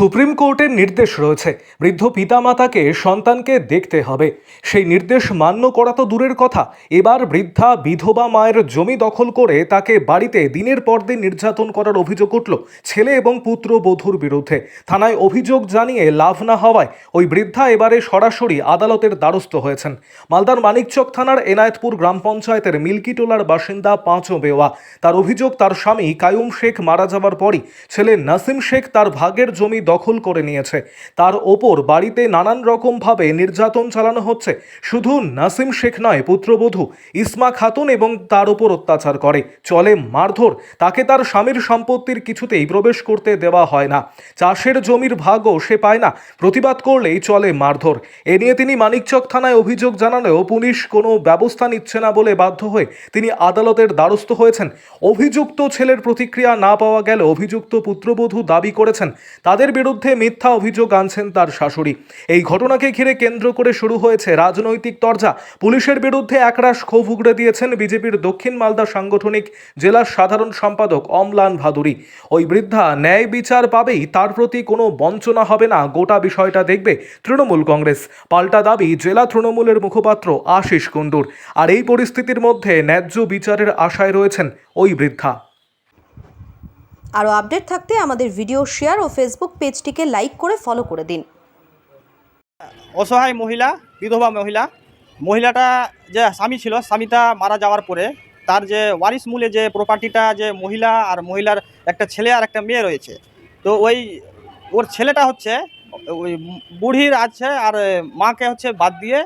Supreme কোর্টের নির্দেশ রয়েছে। বৃদ্ধ পিতামাতাকে সন্তানকে দেখতে হবে। সেই নির্দেশ মান্য করা তো দূরের কথা। এবার বৃদ্ধা বিধবা মায়ের জমি দখল করে তাকে বাড়িতে দিনের পর দিন নির্যাতন করার অভিযোগ উঠল ছেলে এবং পুত্র বধূর বিরুদ্ধে। থানায় অভিযোগ জানিয়ে লাভ না হওয়ায় ওই বৃদ্ধা এবারে সরাসরি আদালতের দ্বারস্থ হয়েছেন। মালদার মানিকচক থানার এনায়েতপুর গ্রাম পঞ্চায়েতের মিল্কিটোলার বাসিন্দা পাঁচও বেওয়া। তার অভিযোগ, তার স্বামী কায়ুম শেখ মারা যাওয়ার পরই ছেলে নাসিম শেখ তার ভাগের জমি দখল করে নিয়েছে। তার ওপর বাড়িতে নানান রকমভাবে নির্যাতন চালানো হচ্ছে। শুধু নাসিম শেখ নয়, পুত্রবধূ ইসমা খাতুন এবং তার ওপর অত্যাচার করে। চলে মারধর। তাকে তার স্বামীর সম্পত্তির কিছুতেই প্রবেশ করতে দেওয়া হয় না। চাষের জমির ভাগও সে পায় না। প্রতিবাদ করলেই চলে মারধর। এ নিয়ে তিনি মানিকচক থানায় অভিযোগ জানালেও পুলিশ কোনো ব্যবস্থা নিচ্ছে না বলে বাধ্য হয়ে তিনি আদালতের দ্বারস্থ হয়েছেন। অভিযুক্ত ছেলের প্রতিক্রিয়া না পাওয়া গেলে অভিযুক্ত পুত্রবধূ দাবি করেছেন, তাদের বিরুদ্ধে মিথ্যা অভিযোগ আনছেন তার শাশুড়ি। এই ঘটনাকে ঘিরে কেন্দ্র করে শুরু হয়েছে রাজনৈতিক তরজা। পুলিশের বিরুদ্ধে একরাশ ক্ষোভ উগড়ে দিয়েছেন বিজেপির দক্ষিণ মালদা সাংগঠনিক জেলার সাধারণ সম্পাদক অমলান ভাদুরী। ওই বৃদ্ধা ন্যায় বিচার পাবেই, তার প্রতি কোনো বঞ্চনা হবে না, গোটা বিষয়টা দেখবে তৃণমূল কংগ্রেস। পাল্টা দাবি জেলা তৃণমূলের মুখপাত্র আশিস কুণ্ডুর আর এই পরিস্থিতির মধ্যে ন্যায্য বিচারের আশায় রয়েছেন ওই বৃদ্ধা। আরও আপডেট থাকতে আমাদের ভিডিও শেয়ার ও ফেসবুক পেজটিকে লাইক করে ফলো করে দিন। অসহায় মহিলা, বিধবা মহিলা, মহিলাটা যে স্বামী ছিল, স্বামীটা মারা যাওয়ার পরে তার যে ওয়ারিস মূলে যে প্রপার্টিটা যে মহিলা আর মহিলার একটা ছেলে আর একটা মেয়ে রয়েছে, তো ওই ওর ছেলেটা হচ্ছে ওই বুড়ির আছে আর মাকে হচ্ছে বাদ দিয়ে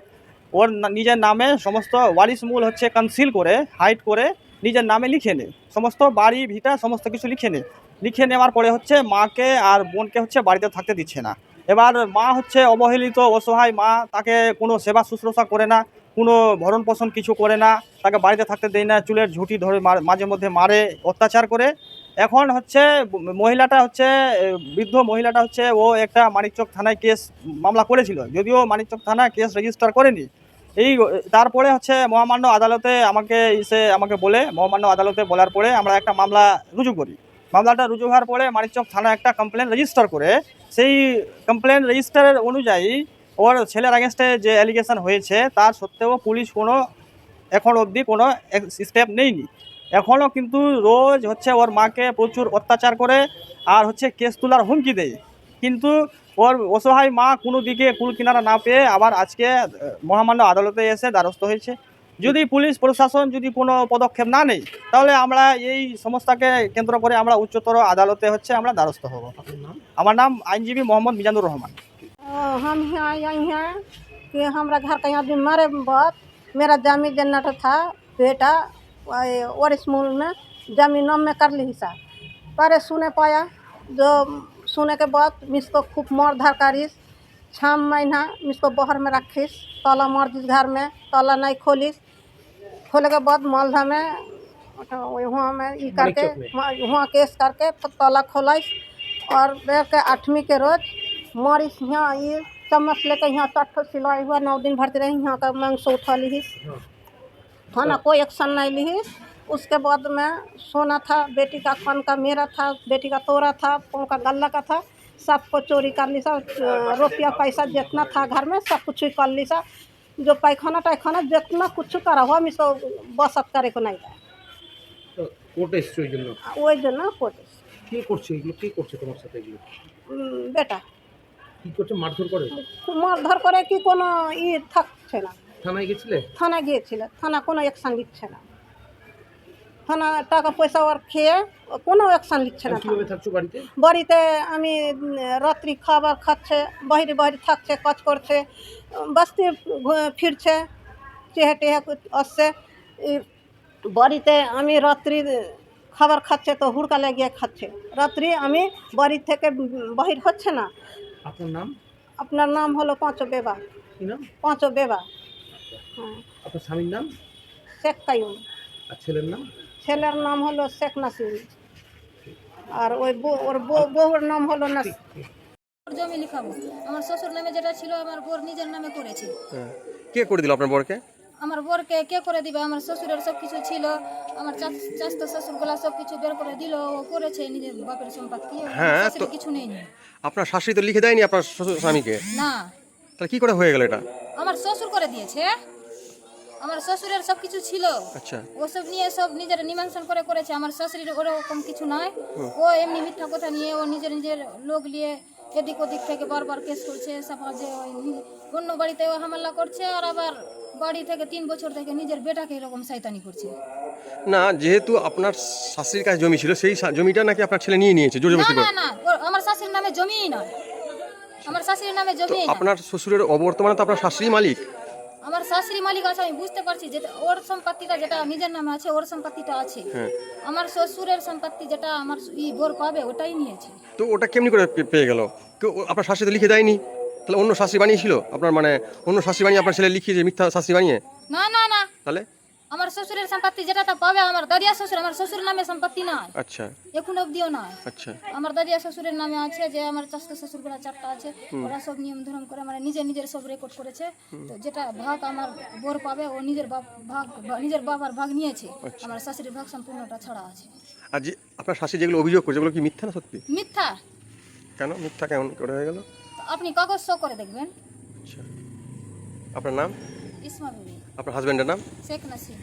ওর নিজের নামে সমস্ত ওয়ারিস মূল হচ্ছে কনসিল করে হাইড করে নিজের নামে লিখে নেয় সমস্ত বাড়ি, ভিটা, সমস্ত কিছু লিখে নে। লিখে নেওয়ার পরে হচ্ছে মাকে আর বোনকে হচ্ছে বাড়িতে থাকতে দিচ্ছে না। এবার মা হচ্ছে অবহেলিত, অসহায়, মা তাকে কোনো সেবা শুশ্রূষা করে না, কোনো ভরণ পোষণ কিছু করে না, তাকে বাড়িতে থাকতে দেয় না, চুলের ঝুঁটি ধরে মাঝে মধ্যে মারে, অত্যাচার করে। এখন হচ্ছে মহিলাটা হচ্ছে বৃদ্ধ মহিলাটা হচ্ছে, ও একটা মানিকচক থানায় কেস মামলা করেছিল। যদিও মানিকচক থানায় কেস রেজিস্টার করেনি এই, তারপরে হচ্ছে মহামান্য আদালতে আমাকে এসে আমাকে বলে, মহামান্য আদালতে বলার পরে আমরা একটা মামলা রুজু করি। মামলাটা রুজু হওয়ার পরে মানিকচক থানা একটা কমপ্লেন রেজিস্টার করে। সেই কমপ্লেন রেজিস্টারের অনুযায়ী ওর ছেলের আগেনস্টে যে অ্যালিগেশন হয়েছে, তার সত্ত্বেও পুলিশ কোনো, এখন অবধি কোনো স্টেপ নেয়নি এখনও কিন্তু রোজ হচ্ছে ওর মাকে প্রচুর অত্যাচার করে, আর হচ্ছে কেস তোলার হুমকি দেয়। কিন্তু ওর অসহায় মা কোনো দিকে কুল কিনারা না পেয়ে আবার আজকে আহ, মহামান্য আদালতে এসে দ্বারস্থ হয়েছে যদি পুলিশ প্রশাসন যদি কোনো পদক্ষেপ না নেয় তাহলে আমরা এই সমস্যাকে কেন্দ্র করে আমরা উচ্চতর আদালতে হচ্ছে আমরা দ্বারস্থ হব আমার নাম আইনজীবী মোহাম্মদ মিজানুর রহমান ओ, हम यहाँ आई हैं कि हमारा घर का यहाँ बीमारे बहुत मेरा जमीन जन्नत था बेटा और स्मूल में जमीनों में कर ली हिसाब पर सुने पाया जो सुने के बाद मिसको खूब मार धार करिस छः महीना मिसको बहर में रखिस। ताला मार दिस घर में ताला नहीं खोलिस। खोले के बाद मालदा में वहाँ में ई करके वहाँ केस करके तो ताला और बैठ के आठवीं के रोज मारिस। यहाँ ये चम्मच लेके यहाँ तट सिलाई हुआ नौ दिन भरती रही। यहाँ का मांस उठा लीस थाना कोई एक्शन नहीं लीस उसके बाद में सोना था बेटी का खान का मेरा था बेटी का तोरा था पाँव का गल्ला का था सबको चोरी कर ली सा रुपया पैसा जितना था घर में सब कुछ कर ली सा जो पैखाना टैखाना जितना कुछ करा हुआ हम इसको बसत करे को नहीं था কোর্টে এসছো ওই জন্য ওই জন্য কোর্টে কে করছে এগুলো কে করছে তোমার সাথে এগুলো বেটা কি করছে মারধর করে মারধর করে কি কোনো ই থাকছে না থানায় গেছিলে থানা গিয়েছিল থানা কোনো অ্যাকশান নিচ্ছে না থানা টাকা পয়সা ওর খেয়ে কোনো অ্যাকশান নিচ্ছে না। বাড়িতে? আমি রাত্রি খাবার খাচ্ছে বাইরে বাইরে থাকছে কাজ করছে বস্তি ফিরছে চেহে টেহে আসছে। বাড়িতে আমি রাত্রি খাবার খাচ্ছে তো হুড়কা লেগে খাচ্ছে। রাত্রি আমি বাড়ি থেকে বাহির হচ্ছে না। আপনার নাম? আপনার নাম হলো পাঁচো বেবা। পাঁচো বেবা। হ্যাঁ আপনার স্বামীর নাম? শেখ কাইম আর ছেলের নাম? ছেলের নাম হলো শেখ নাসির। আর ওই বউ ওর বউ বউর নাম হলো নাস ওর জমি লিখাবো। আমার শ্বশুর নামে যেটা ছিল আমার বোর নিজের নামে করেছে। কে করে দিল আপনার বরকে? আমার বরকে কে করে দিবে? আমার শ্বশুরের সব কিছু ছিল। আমার চাস্ত শ্বশুরগুলা সব কিছু বের করে দিল। ও করেছে নিজের বাপের সম্পত্তি হ্যাঁ, শাশুড়ি তো- কিছু নেই। আপনার শাশুড়ি তো লিখে দেয়নি আপনার শ্বশুর স্বামীকে? না। তাহলে কি করে হয়ে গেল এটা? আমার শ্বশুর করে দিয়েছে। আমার শ্বশুরের সব কিছু ছিল। আচ্ছা। ওসব নিয়ে সব নিজের নিমন্ত্রণ করে করেছে। আমার শাশুড়ির ওরকম কিছু নয়। ও এমনি মিথ্যা কথা নিয়ে ও নিজের নিজের লোক নিয়ে এদিক ওদিক থেকে বারবার কেস করছে সমাজে ওই অন্য বাড়িতে ও হামলা করছে আর আবার বাড়ি থেকে তিন বছর থেকে নিজের বেটাকে এরকম শয়তানি করছে। না যেহেতু আপনার শাশুড়ির কাছে জমি ছিল সেই শা- জমিটা নাকি আপনার ছেলে নিয়ে নিয়েছে না না করে না ওর- আমার শাশুড়ির নামে জমিই নয়। আমার শাশুড়ির নামে জমি আপনার শ্বশুরের অবর্তমানে তো আপনার শাশুড়ি মালিক। আমার শাশুড়ি মালিক আছে আমি বুঝতে পারছি যে ওর সম্পত্তিটা যেটা নিজের নামে আছে ওর সম্পত্তিটা আছে। হ্যাঁ। আমার শ্বশুরের সম্পত্তি যেটা আমার ই বোর পাবে ওটাই নিয়েছে। তো ওটা কেমনি করে পেয়ে গেল? আপনার শাশুড়ি তো লিখে দেয়নি? তাহলে অন্য শাশুড়ি বানিয়েছিল? আপনার মানে অন্য শাশুড়ি বানিয়ে আপনার ছেলে লিখিয়েছে মিথ্যা শাশুড়ি বানিয়ে? না না না। তাহলে? আমার শ্বশুরের সম্পত্তি যেটা তা পাবে আমার দাদিয়া শ্বশুর আমার শ্বশুর নামে সম্পত্তি নাই। আচ্ছা। এখন অবধিও নাই। আচ্ছা। আমার দাদিয়া শ্বশুরের নামে আছে যে আমার চাস্ত শ্বশুরগুলা চারটা আছে। ওরা সব নিয়ম ধর্ম করে মানে নিজে নিজের সব রেকর্ড করেছে। তো যেটা ভাগ আমার বোর পাবে ও নিজের বাপ ভাগ নিজের বাবার ভাগ নিয়েছে। আমার শাশুড়ির ভাগ সম্পূর্ণটা ছাড়া আছে। আর যে আপনার শাশুড়ি যেগুলো অভিযোগ করছে যেগুলো কি মিথ্যা না সত্যি? মিথ্যা। কেন? মিথ্যা কেমন করে হয়ে গেল? আপনি কাগজ শো করে দেখবেন। আচ্ছা। আপনার নাম? ইসমা বিবি আপনার হাজব্যান্ডের নাম? শেখ নাসিম